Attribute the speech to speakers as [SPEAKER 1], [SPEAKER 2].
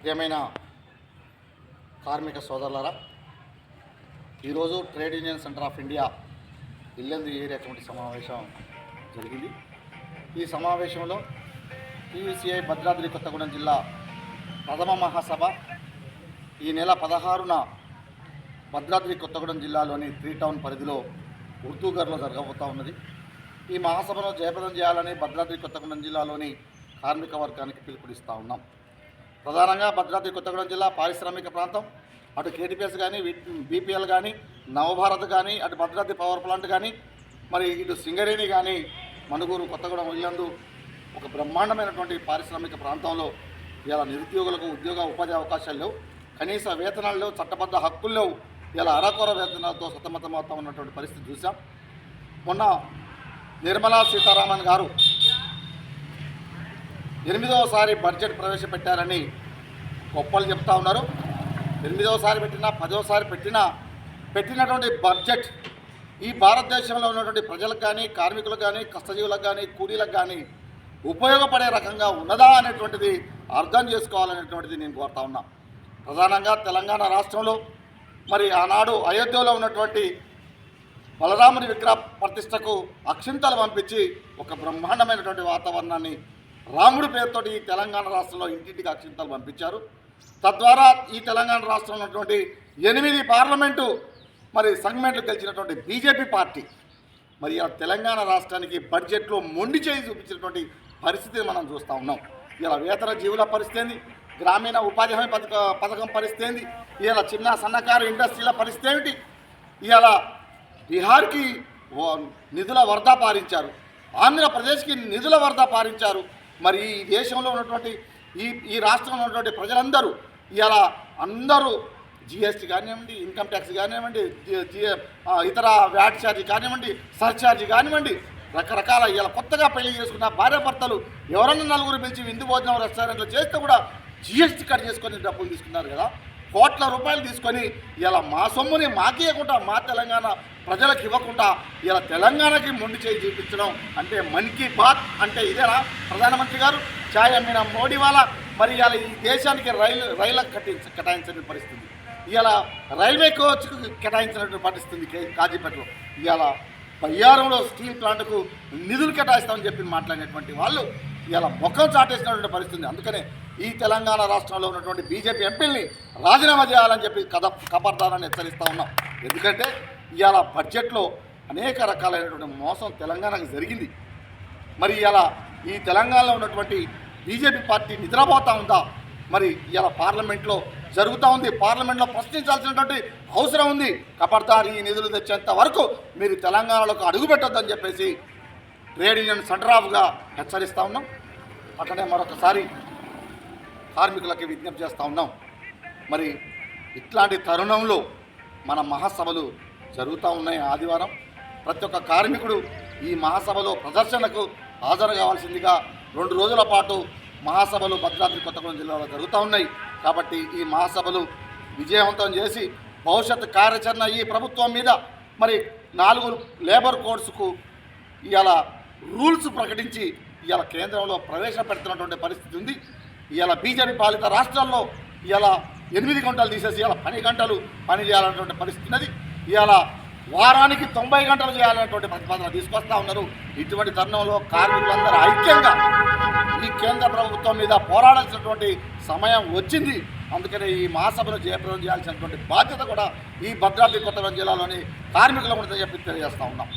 [SPEAKER 1] ప్రియమైన కార్మిక సోదరులరా ఈరోజు trade union centre of India Yellandu area సమావేశం జరిగింది. ఈ సమావేశంలో టీవీసీఐ భద్రాద్రి కొత్తగూడెం జిల్లా ప్రథమ మహాసభ ఈ నెల పదహారున భద్రాద్రి కొత్తగూడెం జిల్లాలోని త్రీ టౌన్ పరిధిలో ఉర్దూగర్లో జరగబోతూ ఉన్నది. ఈ మహాసభను జయప్రదం చేయాలని భద్రాద్రి కొత్తగూడెం జిల్లాలోని కార్మిక వర్గానికి పిలుపునిస్తూ ఉన్నాం. ప్రధానంగా భద్రాద్రి కొత్తగూడెం జిల్లా పారిశ్రామిక ప్రాంతం. అటు కేటీపీఎస్ కానీ బీపీఎల్ కానీ నవభారత్ కానీ అటు భద్రాద్రి పవర్ ప్లాంట్ కానీ మరి ఇటు సింగరేణి కానీ మణుగూరు కొత్తగూడెం ఇల్లందు ఒక బ్రహ్మాండమైనటువంటి పారిశ్రామిక ప్రాంతంలో ఇలా నిరుద్యోగులకు ఉద్యోగ ఉపాధి అవకాశాలు లేవు. కనీస వేతనాలు లేవు చట్టబద్ధ హక్కులు లేవు. ఇలా అరకొర వేతనాలతో సతమతమవుతా ఉన్నటువంటి పరిస్థితి చూసాం మొన్న నిర్మలా సీతారామన్ గారు ఎనిమిదవసారి బడ్జెట్ ప్రవేశపెట్టారని గొప్పలు చెప్తా ఉన్నారు. ఎనిమిదవసారి పెట్టినా పదవసారి పెట్టినా పెట్టినటువంటి బడ్జెట్ ఈ భారతదేశంలో ఉన్నటువంటి ప్రజలకు కానీ కార్మికులకు కానీ కష్టజీవులకు కానీ కూలీలకు కానీ ఉపయోగపడే రకంగా ఉన్నదా అనేటువంటిది అర్థం చేసుకోవాలనేటువంటిది నేను కోరుతా ఉన్నా. ప్రధానంగా తెలంగాణ రాష్ట్రంలో మరి ఆనాడు అయోధ్యలో ఉన్నటువంటి బలరాముని విగ్రహ ప్రతిష్టకు అక్షింతలు పంపించి ఒక బ్రహ్మాండమైనటువంటి వాతావరణాన్ని రాముడి పేరుతో ఈ తెలంగాణ రాష్ట్రంలో ఇంటింటికి అక్షింతలు పంపించారు. తద్వారా ఈ తెలంగాణ రాష్ట్రంలో ఉన్నటువంటి ఎనిమిది పార్లమెంటు మరి సెగ్మెంట్లు గెలిచినటువంటి బీజేపీ పార్టీ. మరి ఆ తెలంగాణ రాష్ట్రానికి బడ్జెట్లో మొండి చేయి చూపించినటువంటి పరిస్థితిని మనం చూస్తూ ఉన్నాం. ఇలా వేతన జీవుల పరిస్థితి ఏంది? గ్రామీణ ఉపాధి హామీ పథక పథకం పరిస్థితి ఏంది? ఇలా చిన్న సన్నకారు ఇండస్ట్రీల పరిస్థితి ఏమిటి? ఇలా బీహార్కి నిధుల వరద పారించారు. ఆంధ్రప్రదేశ్కి నిధుల వరద పారించారు. మరి ఈ దేశంలో ఉన్నటువంటి ఈ ఈ రాష్ట్రంలో ఉన్నటువంటి ప్రజలందరూ ఇలా అందరూ జిఎస్టీ కానివ్వండి ఇన్కమ్ ట్యాక్స్ కానివ్వండి ఇతర వ్యాట్ ఛార్జీ కానివ్వండి సర్ఛార్జీ కానివ్వండి రకరకాల ఇలా కొత్తగా పెళ్ళి చేసుకున్న భార్యాభర్తలు ఎవరన్నా నలుగురు పిలిచి విందు భోజనం రెస్టారెంట్లో చేస్తే కూడా జిఎస్టీ కట్ చేసుకొని డబ్బులు తీసుకున్నారు కదా. కోట్ల రూపాయలు తీసుకొని ఇలా మా సొమ్ముని మాకేయకుండా మా తెలంగాణ ప్రజలకు ఇవ్వకుండా ఇలా తెలంగాణకి మొండి చేయి చూపించడం అంటే మన్ కీ బాత్ అంటే ఇదేనా? ప్రధానమంత్రి గారు ఛాయ్ అమ్మిన మోడీ వాళ్ళ మరి ఇలా ఈ దేశానికి రైలు రైళ్ళకు కట్టించ కేటాయించిన పరిస్థితి. ఇలా రైల్వే కోచ్కు కేటాయించినటువంటి పరిస్థితి కే- కాజీపేటలో. ఇవాళ బయ్యారంలో స్టీల్ ప్లాంట్కు నిధులు కేటాయిస్తామని చెప్పి మాట్లాడినటువంటి వాళ్ళు ఇలా ముఖం చాటేసినటువంటి పరిస్థితి అందుకనే ఈ తెలంగాణ రాష్ట్రంలో ఉన్నటువంటి బీజేపీ ఎంపీల్ని రాజీనామా చేయాలని చెప్పి కథ కబర్దారని హెచ్చరిస్తూ ఉన్నాం. ఎందుకంటే ఇవాళ బడ్జెట్లో అనేక రకాలైనటువంటి మోసం తెలంగాణకు జరిగింది. మరి ఇలా ఈ తెలంగాణలో ఉన్నటువంటి బీజేపీ పార్టీ నిద్రపోతూ ఉందా? మరి ఇలా పార్లమెంట్లో జరుగుతూ ఉంది. పార్లమెంట్లో ప్రశ్నించాల్సినటువంటి అవసరం ఉంది. కపర్దారి ఈ నిధులు తెచ్చేంత వరకు మీరు తెలంగాణలోకి అడుగుపెట్టొద్దని చెప్పేసి ట్రేడ్ యూనియన్ సెంటరాఫ్గా హెచ్చరిస్తూ ఉన్నాం. అట్లనే మరొకసారి కార్మికులకి విజ్ఞప్తి చేస్తూ ఉన్నాం. మరి ఇట్లాంటి తరుణంలో మన మహాసభలు జరుగుతూ ఉన్నాయి ఆదివారం. ప్రతి ఒక్క కార్మికుడు ఈ మహాసభలో ప్రదర్శనకు హాజరు కావాల్సిందిగా రెండు రోజుల పాటు మహాసభలు భద్రాద్రి కొత్తగూడెం జిల్లాలో జరుగుతూ ఉన్నాయి. కాబట్టి ఈ మహాసభలు విజయవంతం చేసి భవిష్యత్ కార్యాచరణ ఈ ప్రభుత్వం మీద మరి నాలుగు లేబర్ కోడ్స్కు ఇవాళ రూల్స్ ప్రకటించి ఇవాళ కేంద్రంలో ప్రవేశపెడుతున్నటువంటి పరిస్థితి ఉంది. ఇవాళ బీజేపీ పాలిత రాష్ట్రాల్లో ఇవాళ ఎనిమిది గంటలు తీసేసి ఇవాళ పని గంటలు పని చేయాలన్నటువంటి పరిస్థితి ఉన్నది. ఇవాళ వారానికి తొంభై గంటలు చేయాలన్నటువంటి ప్రతిపాదన తీసుకొస్తా ఉన్నారు. ఇటువంటి తరుణంలో కార్మికులందరూ ఐక్యంగా ఈ కేంద్ర ప్రభుత్వం మీద పోరాడాల్సినటువంటి సమయం వచ్చింది. అందుకనే ఈ మహాసభను జయప్రదం చేయాల్సినటువంటి బాధ్యత కూడా ఈ భద్రాద్రి కొత్తగూడెం జిల్లాలోని కార్మికులకు ఉంటుందని చెప్పి తెలియజేస్తా ఉన్నాం.